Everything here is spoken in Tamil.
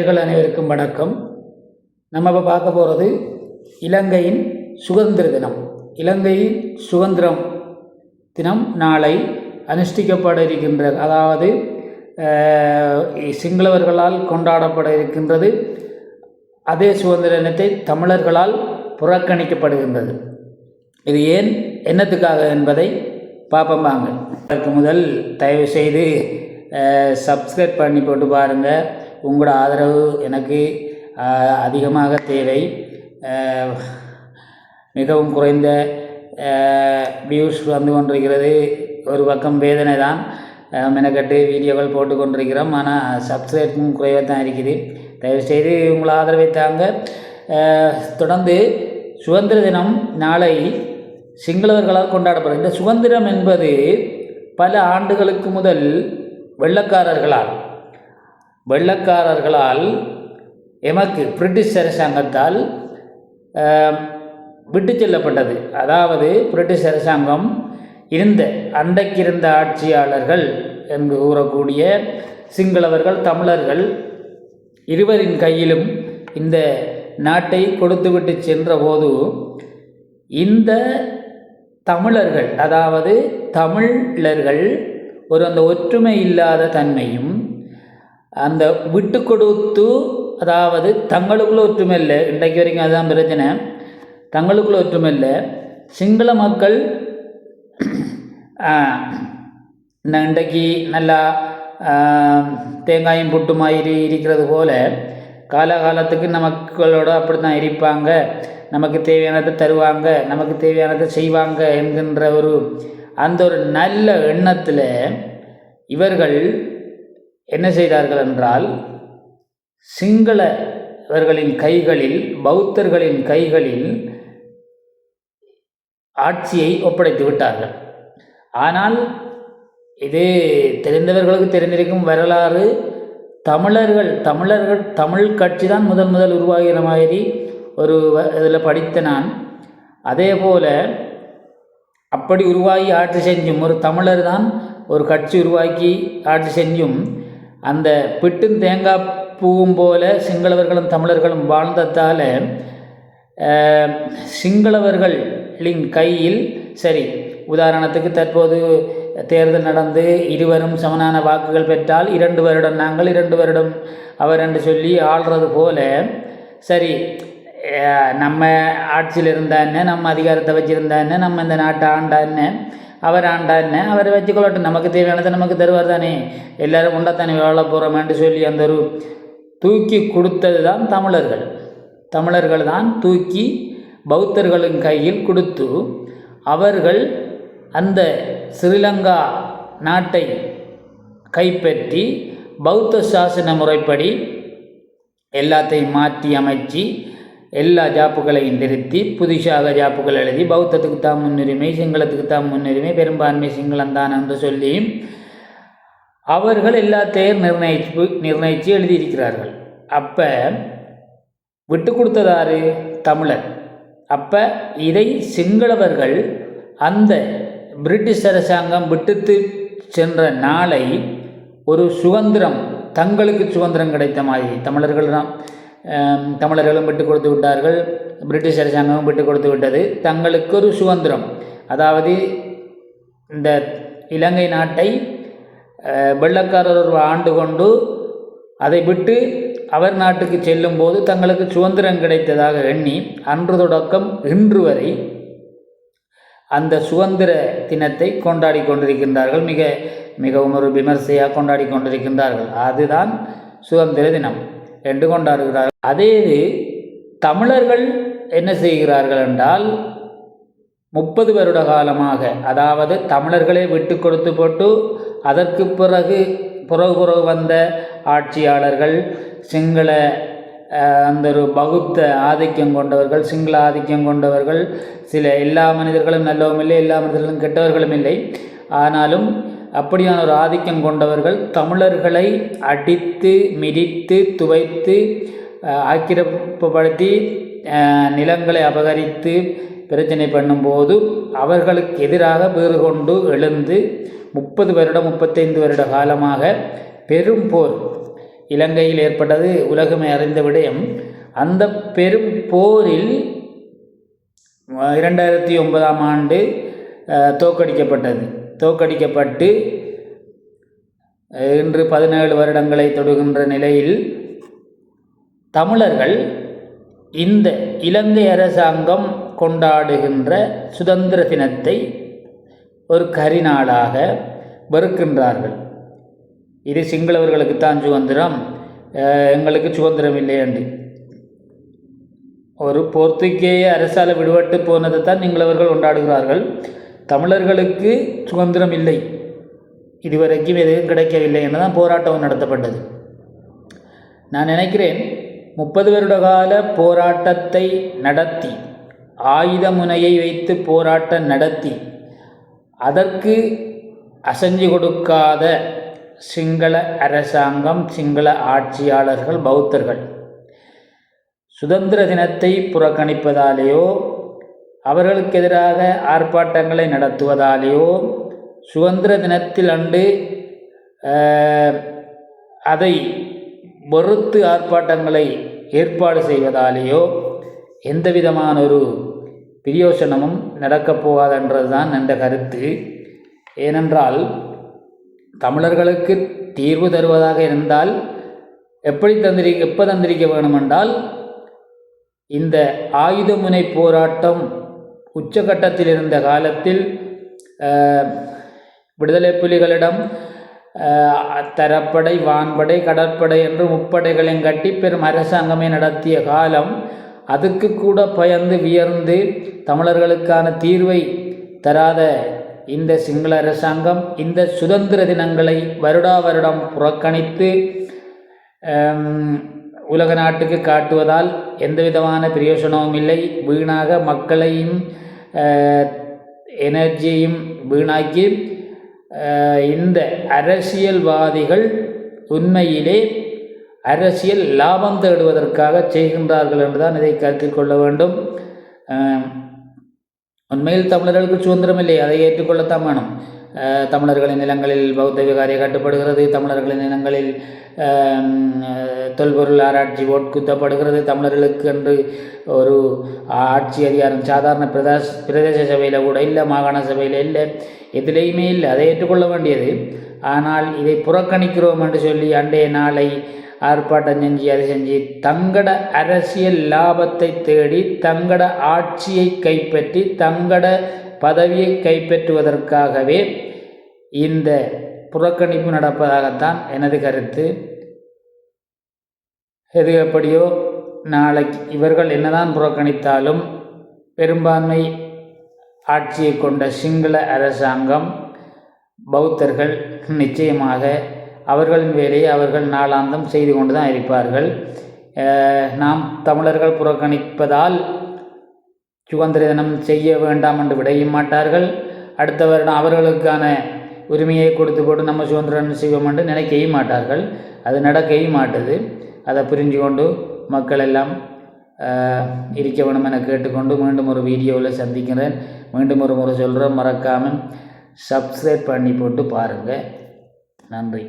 அனைவருக்கும் வணக்கம். நம்ம இப்போ பார்க்க போகிறது இலங்கையின் சுதந்திர தினம். இலங்கையின் சுதந்திரம் தினம் நாளை அனுஷ்டிக்கப்பட இருக்கின்ற அதாவது சிங்களவர்களால் கொண்டாடப்பட இருக்கின்றது. அதே சுதந்திர தினத்தை தமிழர்களால் புறக்கணிக்கப்படுகின்றது. இது ஏன் என்னத்துக்காக என்பதை பார்ப்போம் வாங்க. அதற்கு முதல் தயவு செய்து சப்ஸ்கிரைப் பண்ணி போட்டு பாருங்கள் உங்களோட ஆதரவு எனக்கு அதிகமாக தேவை. மிகவும் குறைந்த வியூஸ் வந்து கொண்டிருக்கிறது. ஒரு பக்கம் வேதனை தான். மெனக்கட்டு வீடியோக்கள் போட்டு கொண்டிருக்கிறோம். ஆனால் சப்ஸ்கிரைப்பும் குறைவாக தான் இருக்குது. தயவுசெய்து உங்கள் ஆதரவை தாங்க. தொடர்ந்து சுதந்திர தினம் நாளை சிங்களவர்களால் கொண்டாடப்படும் இந்த சுதந்திரம் என்பது பல ஆண்டுகளுக்கு முதல் வெள்ளக்காரர்களால் வெள்ளக்காரர்களால் எமக்கு பிரிட்டிஷ் அரசாங்கத்தால் விட்டு செல்லப்பட்டது. அதாவது பிரிட்டிஷ் அரசாங்கம் இருந்த அண்டைக்கிருந்த இருந்த ஆட்சியாளர்கள் என்று கூறக்கூடிய சிங்களவர்கள் தமிழர்கள் இருவரின் கையிலும் இந்த நாட்டை கொடுத்துவிட்டு சென்றபோது இந்த தமிழர்கள் அதாவது தமிழர்கள் ஒரு அந்த ஒற்றுமை இல்லாத தன்மையும் அந்த விட்டு கொடுத்து அதாவது தங்களுக்குள்ள ஒற்றுமை இல்லை. இன்றைக்கு வரைக்கும் அதுதான் பிரச்சனை. தங்களுக்குள்ள ஒற்றுமை இல்லை. சிங்கள மக்கள் இந்த இன்றைக்கு நல்லா தேங்காயும் புட்டுமாயிரி இருக்கிறது போல காலகாலத்துக்கு நமக்களோட அப்படி தான் இருப்பாங்க. நமக்கு தேவையானதை தருவாங்க. நமக்கு தேவையானதை செய்வாங்க என்கின்ற ஒரு அந்த ஒரு நல்ல எண்ணத்தில் இவர்கள் என்ன செய்தார்கள் என்றால் சிங்களவர்களின் கைகளில் பௌத்தர்களின் கைகளில் ஆட்சியை ஒப்படைத்து விட்டார்கள். ஆனால் இது தெரிந்தவர்களுக்கு தெரிந்திருக்கும் வரலாறு தமிழர்கள் தமிழர்கள் தமிழ் கட்சி தான் முதன் முதல் உருவாகிற மாதிரி ஒரு இதில் படித்த நான். அதே போல் அப்படி உருவாகி ஆட்சி செஞ்சும் ஒரு தமிழர் தான் ஒரு கட்சி உருவாக்கி ஆட்சி செஞ்சும் அந்த பிட்டும் தேங்காய் பூவும் போல சிங்களவர்களும் தமிழர்களும் வாழ்ந்ததால் சிங்களவர்களின் கையில் சரி உதாரணத்துக்கு தற்போது தேர்தல் நடந்து இருவரும் சமனான வாக்குகள் பெற்றால் இரண்டு வருடம் நாங்கள் இரண்டு வருடம் அவர் என்று சொல்லி ஆள்றது போல சரி நம்ம ஆட்சியில் இருந்தா என்ன நம்ம அதிகாரத்தை வச்சுருந்தா என்ன நம்ம இந்த நாட்டை ஆண்டா என்ன அவர் ஆண்டா அவரை வச்சுக்கொள்ளட்டும். நமக்கு தேவையானதை நமக்கு தருவார் தானே. எல்லாரும் உண்டாத்தானே? வாழ போகிறோமேன்னு சொல்லி அந்த ஒரு தூக்கி கொடுத்தது தான் தமிழர்கள். தமிழர்கள் தான் தூக்கி பௌத்தர்களின் கையில் கொடுத்து அவர்கள் அந்த ஸ்ரீலங்கா நாட்டை கைப்பற்றி பௌத்த சாசன முறைப்படி எல்லாத்தையும் மாற்றி அமைச்சு எல்லா ஜாப்புகளையும் திருத்தி புதுசாக ஜாப்புகள் எழுதி பௌத்தத்துக்கு தான் முன்னுரிமை சிங்களத்துக்கு தான் முன்னுரிமை பெரும்பான்மை சிங்களம் தான் என்று சொல்லி அவர்கள் எல்லாத்தையும் நிர்ணயிப்பு நிர்ணயித்து எழுதியிருக்கிறார்கள். அப்போ விட்டு கொடுத்ததாரு தமிழர். அப்போ இதை சிங்களவர்கள் அந்த பிரிட்டிஷ் அரசாங்கம் விட்டுத்து சென்ற நாளை ஒரு சுதந்திரம் தங்களுக்கு சுதந்திரம் கிடைத்த மாதிரி தமிழர்கள் தான் தமிழர்களும் விட்டு கொடுத்து விட்டார்கள் பிரிட்டிஷ் அரசாங்கமும் விட்டு கொடுத்து விட்டது. தங்களுக்கு ஒரு சுதந்திரம். அதாவது இந்த இலங்கை நாட்டை வெள்ளக்காரர் ஒரு ஆண்டு கொண்டு அதை விட்டு அவர் நாட்டுக்கு செல்லும்போது தங்களுக்கு சுதந்திரம் கிடைத்ததாக எண்ணி அன்று தொடக்கம் இன்று வரை அந்த சுதந்திர தினத்தை கொண்டாடி கொண்டிருக்கின்றார்கள். மிக மிகவும் ஒரு விமர்சையாக கொண்டாடி கொண்டிருக்கின்றார்கள். அதுதான் சுதந்திர தினம். என்று கொண்டாடுகிறார்கள். அதே இது தமிழர்கள் என்ன செய்கிறார்கள் என்றால் முப்பது வருட காலமாக அதாவது தமிழர்களே விட்டு கொடுத்து போட்டு அதற்கு பிறகு புறகு புறகு வந்த ஆட்சியாளர்கள் சிங்கள அந்த ஒரு பகுத்த ஆதிக்கம் கொண்டவர்கள் சிங்கள ஆதிக்கம் கொண்டவர்கள் சில எல்லா மனிதர்களும் நல்லவும் இல்லை எல்லா மனிதர்களும் கெட்டவர்களும் இல்லை. ஆனாலும் அப்படியான ஒரு ஆதிக்கம் கொண்டவர்கள் தமிழர்களை அடித்து மிதித்து துவைத்து அஹ், நிலங்களை அபகரித்து பிரச்சனை பண்ணும்போது அவர்களுக்கு எதிராக வேறு கொண்டு எழுந்து முப்பது வருடம் முப்பத்தைந்து வருட காலமாக பெரும் போர் இலங்கையில் ஏற்பட்டது உலகமே அறிந்த விடயம். அந்த பெரும் போரில் இரண்டாயிரத்தி ஒன்பதாம் ஆண்டு தோக்கடிக்கப்பட்டது தோற்கடிக்கப்பட்டது. தோற்கடிக்கப்பட்டு இன்று பதினேழு வருடங்களை தொடுகின்ற நிலையில் தமிழர்கள் இந்த இலங்கை அரசாங்கம் கொண்டாடுகின்ற சுதந்திர தினத்தை ஒரு கரிநாளாக வெறுக்கின்றார்கள். இது சிங்களவர்களுக்குத்தான் சுதந்திரம் எங்களுக்கு சுதந்திரம் இல்லை என்று. ஒரு போர்த்துகேய அரசால் விடுபட்டு போனதை தான் சிங்களவர்கள் கொண்டாடுகிறார்கள். தமிழர்களுக்கு சுதந்திரம் இல்லை இதுவரைக்கும் எதுவும் கிடைக்கவில்லை என்று தான் போராட்டம் நடத்தப்பட்டது. நான் நினைக்கிறேன் முப்பது வருட கால போராட்டத்தை நடத்தி ஆயுத முனையை வைத்து போராட்டம் நடத்தி அதற்கு அசைஞ்சு கொடுக்காத சிங்கள அரசாங்கம் சிங்கள ஆட்சியாளர்கள் பௌத்தர்கள் சுதந்திர தினத்தை புறக்கணிப்பதாலேயோ அவர்களுக்கு எதிராக ஆர்ப்பாட்டங்களை நடத்துவதாலேயோ சுதந்திர தினத்தில் அன்று அதை வெறுத்து ஆர்ப்பாட்டங்களை ஏற்பாடு செய்வதாலேயோ எந்த விதமான ஒரு பிரியோசனமும் நடக்கப் போகாதென்றது தான் என்ற கருத்து. ஏனென்றால் தமிழர்களுக்கு தீர்வு தருவதாக இருந்தால் எப்படி தந்திரி எப்போ தந்திரிக்க வேணுமென்றால் இந்த ஆயுதமுனை போராட்டம் உச்சகட்டத்தில் இருந்த காலத்தில் விடுதலை புலிகளிடம் தரப்படை வான்படை கடற்படை என்று முப்படைகளையும் கட்டி பெரும் அரசாங்கமே நடத்திய காலம் அதுக்கு கூட பயந்து வியர்ந்து தமிழர்களுக்கான தீர்வை தராத இந்த சிங்கள அரசாங்கம் இந்த சுதந்திர தினங்களை வருடா வருடம் புறக்கணித்து உலக நாட்டுக்கு காட்டுவதால் எந்தவிதமான பிரயோஜனமும் பிரயோசனமும் இல்லை. வீணாக மக்களையும் எனர்ஜியையும் வீணாக்கி இந்த அரசியல்வாதிகள் உண்மையிலே அரசியல் லாபம் தேடுவதற்காக செய்கின்றார்கள் என்றுதான் இதை கருத்தில் கொள்ள வேண்டும் உண்மையில் தமிழர்களுக்கு சுதந்திரம் இல்லை அதை ஏற்றுக்கொள்ளத்தான் வேணும் தமிழர்களின் நிலங்களில் பௌத்த விகாரியை கட்டுப்படுகிறது. தமிழர்களின் நிலங்களில் தொல்பொருள் ஆராய்ச்சி ஓட்குத்தப்படுகிறது தமிழர்களுக்கு என்று ஒரு ஆட்சி அதிகாரம் சாதாரண பிரதேச பிரதேச சபையில் கூட இல்லை மாகாண சபையில் இல்லை. எதுலேயுமே இல்லை. அதை ஏற்றுக்கொள்ள வேண்டியது. ஆனால் இதை புறக்கணிக்கிறோம் என்று சொல்லி அண்டைய நாளை ஆர்ப்பாட்டம் செஞ்சு அதை செஞ்சு தங்கட அரசியல் லாபத்தை தேடி தங்கட ஆட்சியை கைப்பற்றி தங்கட பதவியை கைப்பற்றுவதற்காகவே இந்த புறக்கணிப்பு நடப்பதாகத்தான் எனது கருத்து. எது எப்படியோ நாளைக்கு இவர்கள் என்னதான் புறக்கணித்தாலும் பெரும்பான்மை ஆட்சியை கொண்ட சிங்கள அரசாங்கம் பௌத்தர்கள் நிச்சயமாக அவர்களின் வேலையை அவர்கள் நாளாந்தம் செய்து கொண்டு தான் இருப்பார்கள் நாம் தமிழர்கள் புறக்கணிப்பதால் சுதந்திர தினம் செய்ய வேண்டாம் என்று விடையும் மாட்டார்கள். அடுத்த வருடம் அவர்களுக்கான உரிமையை கொடுத்து போட்டு நம்ம சுதந்திரம் செய்வோம் என்று நினைக்கவும் மாட்டார்கள். அது நடக்கவே மாட்டுது. அதை புரிஞ்சு கொண்டு மக்கள் எல்லாம் இருக்க வேணும் என கேட்டுக்கொண்டு மீண்டும் ஒரு வீடியோவில் சந்திக்கிறேன். மீண்டும் ஒரு முறை சொல்கிறேன் மறக்காமல் சப்ஸ்கிரைப் பண்ணி போட்டு பாருங்கள் நன்றி.